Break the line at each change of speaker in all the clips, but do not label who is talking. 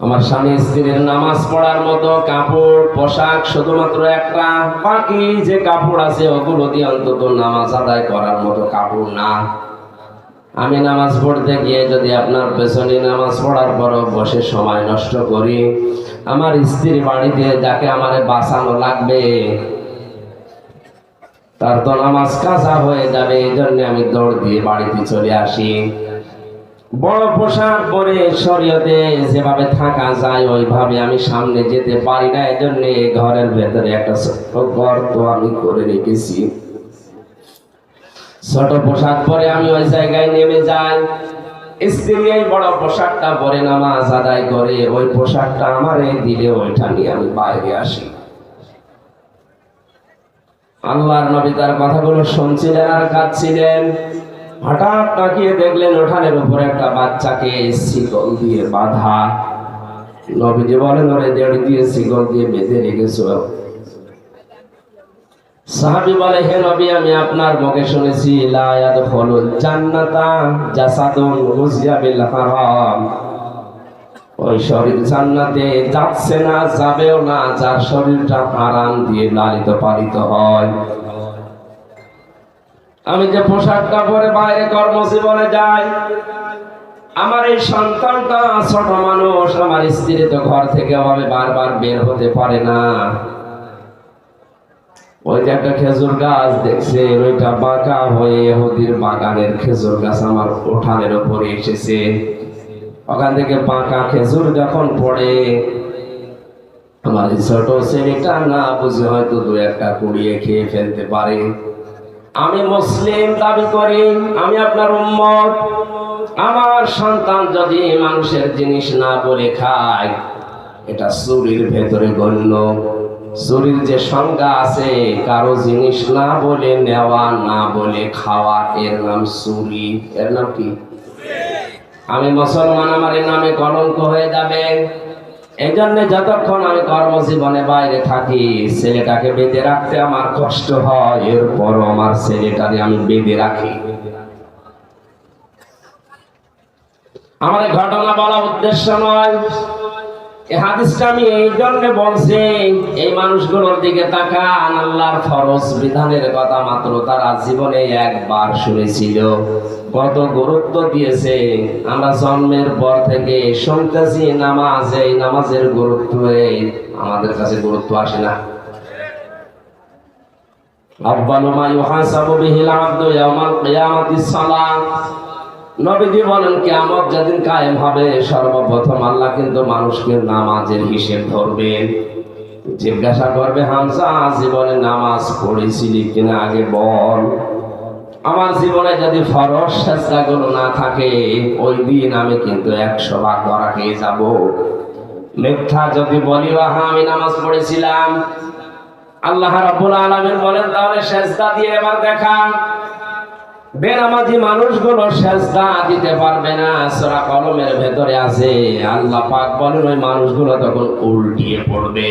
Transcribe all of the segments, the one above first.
আমার স্বামী স্ত্রীর নামাজ পড়ার মতো কাপড়, পোশাক শুধুমাত্র একটা। বাকি যে কাপড় আছে, ওগুলো দিয়ে অন্তত নামাজ আদায় করার মতো কাপড় না। আমি নামাজ পড়তে গিয়ে যদি আপনার পেছনে নামাজ পড়ার পরও বসে সময় নষ্ট করি, আমার স্ত্রী বাড়িতে যাকে আমারে বাঁচানো লাগবে, তার তো নামাজ কাঁচা হয়ে যাবে, এই জন্য আমি দৌড় দিয়ে বাড়িতে চলে আসি। বড় পোশাক পরে শরীয়তে যেভাবে থাকা যায়, ওইভাবে আমি সামনে যেতে পারি না। এই জন্য ঘরের ভেতরে একটা ছোট্ট গর্ত আমি করে রেখেছি। ছোট পোশাক পরে আমি ওই জায়গায় নেমে যাই। বড় পরে করে, ওই আমারে দিলে ওইটা নিয়ে আমি বাইরে আসি। আল্লাহর নবী তার কথাগুলো শুনছিলেন আর কাঁদছিলেন। হঠাৎ তাকিয়ে দেখলেন ওঠানের উপরে একটা বাচ্চাকে শিকল দিয়ে বাঁধা। নবীজি বলেন, ওরে দেড় দিয়ে শিকল দিয়ে বেঁধে রেখেছ? সাহাবি বলে, হে নবী, আমি আপনার মুখে শুনেছি জান্নাতা জাসাদুন হারাম। ওই শরীর জান্নাতে যাচ্ছে না, যাবেও না, যার শরীরটা হারাম দিয়ে লালিত পালিত হয়। আমি যে পোশাকটা পরে বাইরে কর্মজীবনে যাই, আমার এই সন্তানটা ছোট মানুষ, আমার স্ত্রী তো ঘর থেকে অভাবে বারবার বের হতে পারে না। ওই যে একটা খেজুর গাছ ওইটা বাঁকা হয়ে হদির বাগানের খেজুর গাছ আমার উঠানের উপরে এসেছে। ওখান থেকে পাকা খেজুর যখন পড়ে, আমার ছোট ছেলেটা না বুঝে হয়তো দু একটা কুড়িয়ে খেয়ে ফেলতে পারে। আমি মুসলিম দাবি করি, আমি আপনার উম্মত। আমার সন্তান যদি মানুষের জিনিস না বলে খায়, এটা চুরির ভেতরে গণ্য। চুরির যে সংজ্ঞা আছে, কারও জিনিস না বলে নেওয়া, না বলে খাওয়া, এর নাম চুরি। এর নাম কি? আমি মুসলমান, আমার নামে কলঙ্ক হয়ে যাবে। এই জন্য যতক্ষণ আমি কর্মজীবনে বাইরে থাকি, ছেলেটাকে বেঁধে রাখতে আমার কষ্ট হয়, এরপরও আমার ছেলেটাকে আমি বেঁধে রাখি। আমার ঘটনা বলা উদ্দেশ্য নয় এই হাদিসটা আমি এই জন্য বলছি, এই মানুষগুলোর দিকে তাকান, আল্লাহর ফরজ বিধানের কথা মাত্র তারা জীবনে একবার শুনেছিল। কত গুরুত্ব দিয়েছে। আমরা জন্মের পর থেকে শুনতেছি নামাজ, এই নামাজের গুরুত্ব আমাদের কাছে গুরুত্ব আসে না। আব্বালুমা ইউহাসাবু বিহিল আবদু ইয়াউমাল কিয়ামাতিস সালাত। নবীজি বলেন, কিয়ামত যেদিন কায়েম হবে, সর্বপ্রথম আল্লাহ কিন্তু মানুষকে নামাজের হিসেব ধরবেন জিজ্ঞাসা করবে হামসা জীবনে নামাজ পড়েছিলি কিনা? আগে বল। আমার জীবনে যদি ফরজ চেষ্টাগুলো না থাকে, ওই দিন আমি কিন্তু একশো ভাগ ধরা খেয়ে যাব। মিথ্যা যদি বলি হ্যাঁ আমি নামাজ পড়েছিলাম। আল্লাহ রাব্বুল আলামিন বলেন, তাহলে সেজদা দিয়ে এবার দেখা বেনামাজি মানুষগুলো সেজদা দিতে পারবে না, সূরা কলমের ভেতরে আছে। আল্লাহ পাক বলেন, ওই মানুষগুলো তখন উল্টিয়ে পড়বে।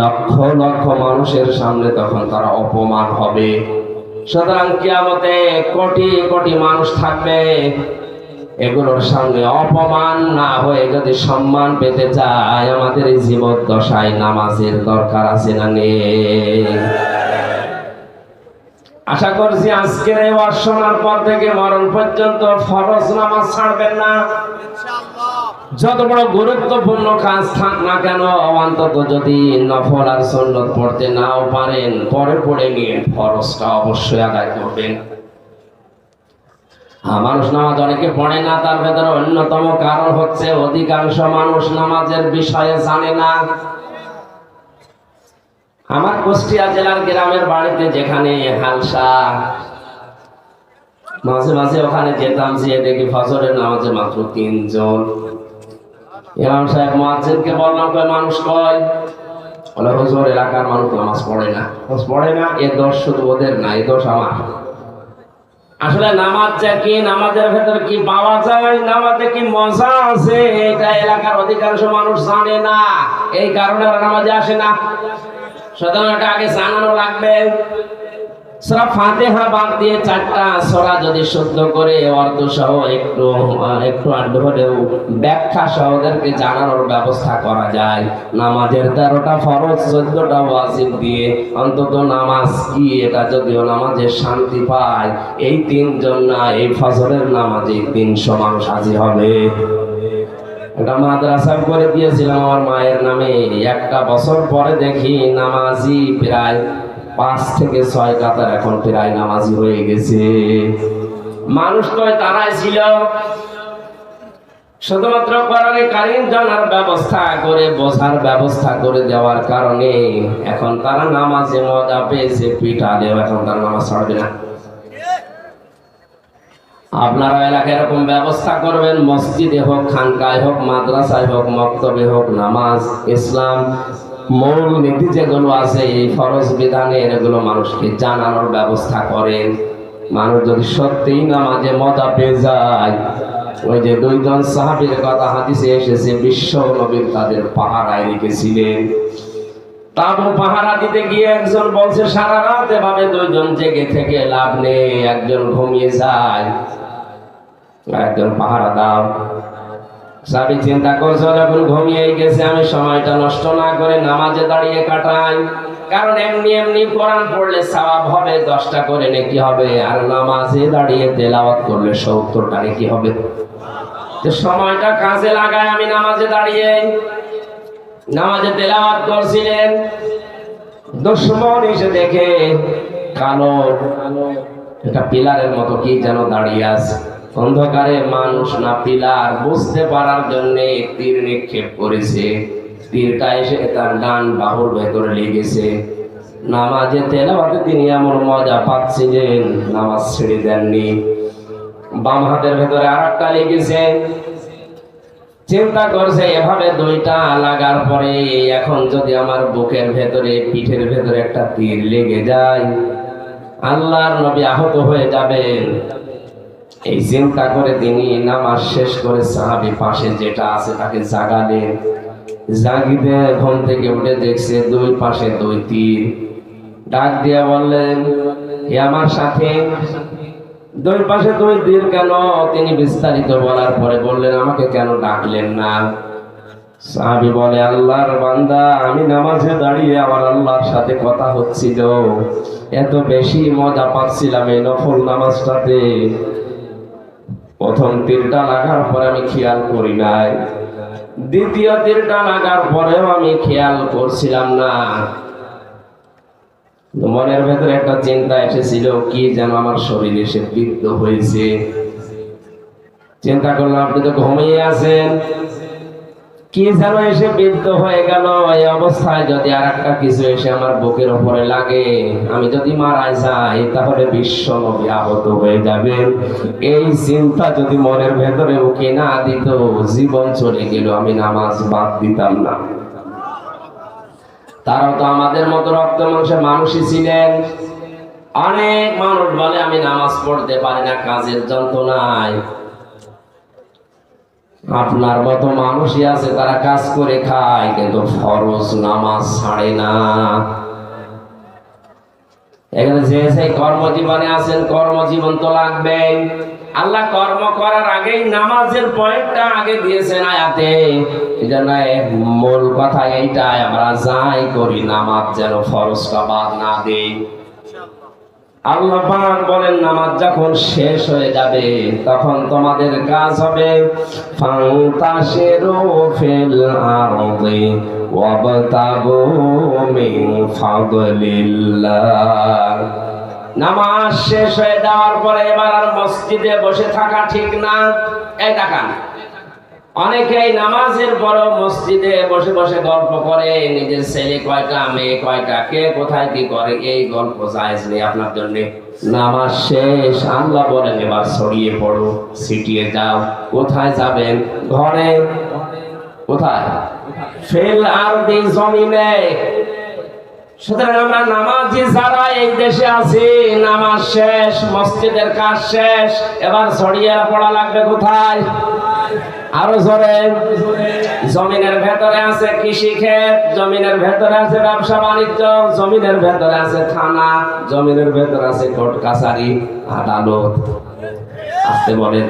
লক্ষ লক্ষ মানুষের সামনে তখন তারা অপমান হবে। সুতরাং কিয়ামতে কোটি কোটি মানুষ থাকবে। এগুলোর সামনে অপমান না হয়ে যদি সম্মান পেতে চায়, আমাদের এই জীবন দশায় নামাজের দরকার আছে না নেই? আশা করছি আজকের এই ওয়াজ শোনার পর থেকে মরণ পর্যন্ত ফরজ নামাজ ছাড়বেন না। যত বড় গুরুত্বপূর্ণ কাজ থাক না কেন, অন্তত যদি নফল আর সন্ন্যত পড়তে নাও পারেন, পরে পড়ে নিয়ে ফরজটা অবশ্যই আদায় করবেন। মানুষ নামাজ অনেকে পড়ে না, তার ভেতরে অন্যতম কারণ হচ্ছে অধিকাংশ মানুষ নামাজের বিষয়ে জানে না। আমার কুষ্টিয়া জেলার গ্রামের বাড়িতে যেখানে হালসা, মাঝে মাঝে ওখানে যেতাম যে দেখি ফজরের নামাজে মাত্র তিনজন। ইমাম সাহেব মুয়াজ্জিনকে বললাম, কয় মানুষ কয়? বলে, হুজুর, এলাকার মানুষ নামাজ পড়ে না। পড়ে না, এ দোষ শুধু ওদের না, এ দোষ আমার। আসলে নামাজ যে কি, নামাজের ভেতর কি পাওয়া যায়, নামাজে কি মজা আছে, এটা এলাকার অধিকাংশ মানুষ জানে না। এই কারণে নামাজে আসে না। এটা আগে জানানো লাগবে। সূরা ফাতিহা বাদ দিয়ে চারটা সূরা যদি শুদ্ধ করে অর্থ সহ একটু একটু আড্ড ব্যাখ্যা সহ ওদেরকে জানানোর ব্যবস্থা করা যায়। নামাজের তেরোটা ফরজ, চোদ্দটা ওয়াজিব দিয়ে অন্তত নামাজ কি, এটা যদিও নামাজে শান্তি পায়, এই তিনজন না, এই ফজরের নামাজে তিনশো মানুষ হাজির হবে। একটা মাদ্রাসা করে দিয়েছিলাম আমার মায়ের নামে। একটা বছর পরে দেখি নামাজি প্রায় পাঁচ থেকে ছয় কাতার এখন প্রায় নামাজি হয়ে গেছে। মানুষ তো তারাই ছিল। শুধুমাত্র কোরআনে কারিম জানার ব্যবস্থা করে, বোঝার ব্যবস্থা করে দেওয়ার কারণে এখন তারা নামাজে মজা পেয়েছে, পিঠা দেও এখন তারা নামাজ ছাড়বে না। আপনারা এলাকায় এরকম ব্যবস্থা করবেন, মসজিদে হোক, খানকায় হোক, মাদ্রাসায় হোক, মক্তবে হোক, নামাজ, ইসলাম, মূল নীতি যেগুলো আছে, এই ফরজ বিধানে এগুলো মানুষকে জানানোর ব্যবস্থা করেন। মানুষ যদি সত্যিই নামাজে মজা পেয়ে যায়, ওই যে দুইজন সাহাবীর কথা হাদিসে এসেছে, বিশ্ব নবীর তাদের পাহারায় রেখেছিলেন। তাবু পাহারা দিতে গিয়ে একজন বলছে, সারা রাত এভাবে দুইজন জেগে থেকে লাভ নেই, একজন ঘুমিয়ে যায় একজন পাহারা দাও। চিন্তা করছ যখন ঘুমিয়ে গেছে, আমি সময়টা নষ্ট না করে নামাজে দাঁড়িয়ে কাটাই। কারণ এমনি এমনি কোরআন পড়লে সওয়াব হবে, দশটা করে নাকি হবে, আর নামাজে দাঁড়িয়ে তেলাওয়াত করলে সত্তরটা নাকি হবে। সময়টা কাজে লাগায় আমি নামাজে দাঁড়িয়ে নামাজে তেলাওয়াত করছিলেন। দুশ্মন এসে দেখে, কালো একটা পিলারের মতো কি যেন দাঁড়িয়ে আছে। অন্ধকারে মানুষ না পিলার, বুঝতে পারার জন্য তীর নিক্ষেপ করেছে। তীরটা এসে তার ডান বাহুর ভেতরে লেগেছে। নামাজে তেলাওয়াতে তিনি এমন মজা পাচ্ছিলেন, নামাজ ছেড়ে দেননি। বাম হাতের ভেতরে আর একটা লেগেছে। চিন্তা করছে, এভাবে দুইটা লাগার পরে এখন যদি আমার বুকের ভেতরে, পিঠের ভেতরে একটা তীর লেগে যায়, আল্লাহর নবী আহত হয়ে যাবেন। এই চিন্তা করে তিনি নামাজ শেষ করে সাহাবি পাশে যেটা আছে তাকে জাগালেন। জাগিতে ঘুম থেকে উঠে দেখছে দুই পাশে দুই তীর। ডাক দিয়া বললেন হে আমার সাথে দুই পাশে দুই তীর কেন? তিনি বিস্তারিত বলার পরে বললেন, আমাকে কেন ডাকলেন না? সাহাবি বলে, আল্লাহর বান্দা, আমি নামাজে দাঁড়িয়ে আমার আল্লাহর সাথে কথা হচ্ছিল। এত বেশি মজা পাচ্ছিলাম এই নফল নামাজটাতে। প্রথম তীরটা লাগার পরে আমি খেয়াল করি নাই। দ্বিতীয় তীরটা লাগার পরেও আমি খেয়াল করছিলাম না। মনের ভেতরে একটা চিন্তা এসেছিল, কি যেন আমার শরীরে এসে বিদ্ধ হয়েছে। চিন্তা করলাম, আপনি তো ঘুমিয়ে আছেন। কি যেন এসে বিদ্ধ হয়ে গেল, এই অবস্থায় যদি আর একটা কিছু এসে আমার বুকের উপরে লাগে, আমি যদি মারা যাই, তাহলে বিশ্ব নবী আহত হয়ে যাবে এই চিন্তা যদি মনের ভেতরে উকে না দিত, জীবন চলে গেল, আমি নামাজ বাদ দিতাম না। তারাও তো আমাদের মতো রক্ত মাংসের মানুষই ছিলেন। অনেক মানুষ বলে, আমি নামাজ পড়তে পারি না, কাজের যন্ত্রণায়। আপনার মতো মানুষই আছে, তারা কাজ করে খায়, কিন্তু ফরজ নামাজ ছাড়ে না। এখানে যে সেই কর্মজীবনে আছেন, কর্মজীবন তো লাগবে আল্লাহ কর্ম করার আগেই নামাজের পয়েন্টটা আগে দিয়েছেন আয়াতে। মূল কথা এইটাই, আমরা যাই করি নামাজ যেন ফরজটা বাদ না দেই। আল্লাহ বলেন, নামাজ যখন শেষ হয়ে যাবে, তখন তোমাদের কাজ হবে ফাদলিল্লাহ। নামাজ শেষ হয়ে যাওয়ার পরে এবার আর মসজিদে বসে থাকা ঠিক না। এই দেখান। অনেকেই নামাজের পর মসজিদে বসে বসে গল্প করে, নিজের ছেলে কয়টা, মেয়ে কয়টা, কে কোথায় কি করে, এই গল্প জায়েজ নেই আপনার জন্য। নামাজ শেষ, আল্লাহ বলেন, এবার ছড়িয়ে পড়ো সিটিয়ে যাও। কোথায় যাবেন? ঘরে? কোথায়? ফেল আর জমিনে সুতরাং আমরা নামাজি যারা এই দেশে আছি, নামাজ শেষ, মসজিদের কাজ শেষ, এবার ছড়িয়ে পড়া লাগবে কোথায়? আরও জোরে। জমিনের ভেতরে আছে কৃষি ক্ষেত, জমিনের ভেতরে আছে ব্যবসা বাণিজ্য, জমিনের ভেতরে আছে থানা, জমিনের ভেতরে আছে কোর্ট কাছারি, আদালত। আসতে বলেন।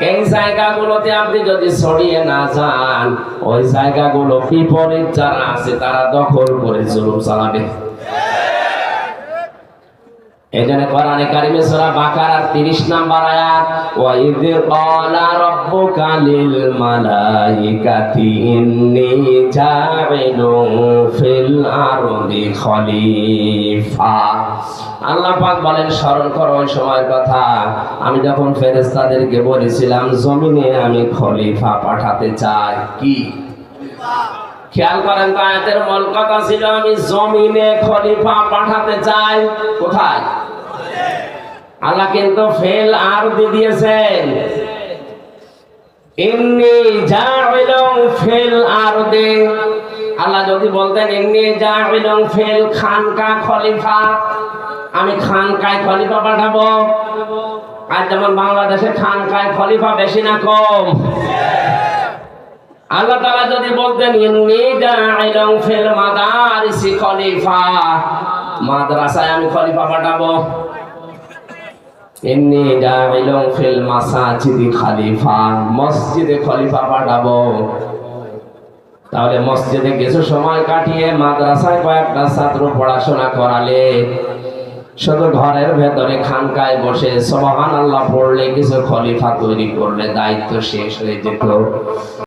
এই জায়গাগুলোতে আপনি যদি ছড়িয়ে না যান, ওই জায়গাগুলো বিপরীত যারা আছে, তারা দখল করে জুলুম চালাবে। কোরআনে কারিমে সূরা বাকারার 30 নাম্বার আয়াত, ওয়া ক্বালা রাব্বুকা লিল মালাইকাতি ইন্নী জাইলুন ফিল আরদি খলিফা। আল্লাহ পাক বলেন, স্মরণ করো ওই সময়ের কথা। আমি যখন ফেরেশতাদেরকে বলেছিলাম, জমিনে আমি খলিফা পাঠাতে চাই। কি? খেয়াল করেন তো, আয়াতের মূল কথা ছিল, আমি জমিনে খলিফা পাঠাতে চাই। কোথায়? আল্লাহ কিন্তু ফেল আর দিয়ে দিয়েছেন। ইন্নি জাইলুন ফিল আরদি। আল্লাহ যদি বলতেন, ইন্নি জাইলুন ফিল খানকা খলিফা, আমি খানকায় খলিফা পাঠাবো। আর যেমন বাংলাদেশে খানকায় খলিফা বেশি না কম। আল্লাহ তাআলা যদি বলতেন এমনি ইন্নি জাইলুন ফেল মাদারিসি খলিফা, মাদ্রাসায় আমি খলিফা পাঠাবো। ইন্নি জাইলুন ফিল মাসাজিদি খলিফা, মসজিদে খলিফা পাঠাবো। তাহলে মসজিদে কিছু সময় কাটিয়ে মাদ্রাসায় কয়েকটা ছাত্র পড়াশোনা করালে শুধু ঘরের ভেতরে খানকায় বসে সবহান আল্লাহ পড়লে কিছু খলিফা তৈরি করলে দায়িত্ব শেষ হয়ে যেত।